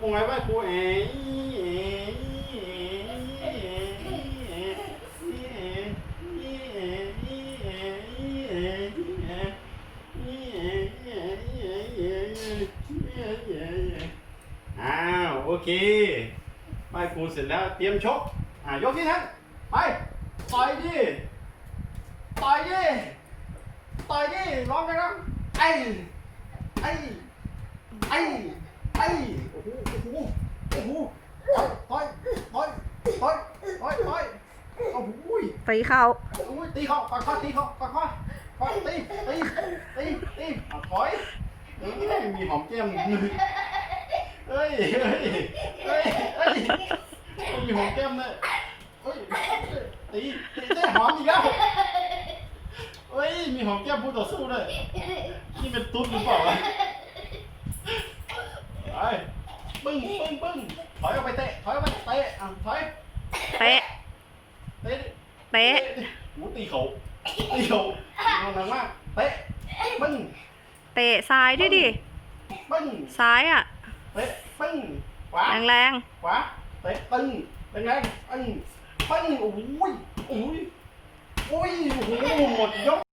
ปรุงไว้ครูเอ๋อ้าวโอเคไหว้ครูเสร็จแล้วเตรียมชก อ่ายกที่ทั้งไปต่อยดิต่อยดิต่อยดิร้องกันนะไอ้ไอ้ไอ้ ไอ้โอ้โหโอ้โหโอ้โหต่อยต่อยต่อยต่อยต่อยโอ้โหตีเขาโอ้ยตีเขาค่อตีเขาค่อยๆค่อตีตีตีตีเอาถอยเอ้ยมีหอมแก้มเฮ้ยเฮ้ยเฮ้ยเฮ้ยมีหอมแก้มเลยเฮ้ยตีตีได้หอมอีกแล้วเฮ้ยมีหอมแก้มผู้ต่อสู้เลยนี่เป็นตุ๊ดหรือเปล่าวะไปปึ้ งปึ้งปึ้งถอยออกไปเตะถอยออกไปเตะอะถอยเตะเตะเตะหูตีเขาตีเขาเอาหนังมากเตะปึ้งเตะซ้ายด้วยดิปึ้งซ้ายอะเตะปึ้งขวาแรงขวาเตะตึ้งเป็นไงปึ้งปึ้งโอ้ยโอ้ยโอ้ยโอ้โหหมดยก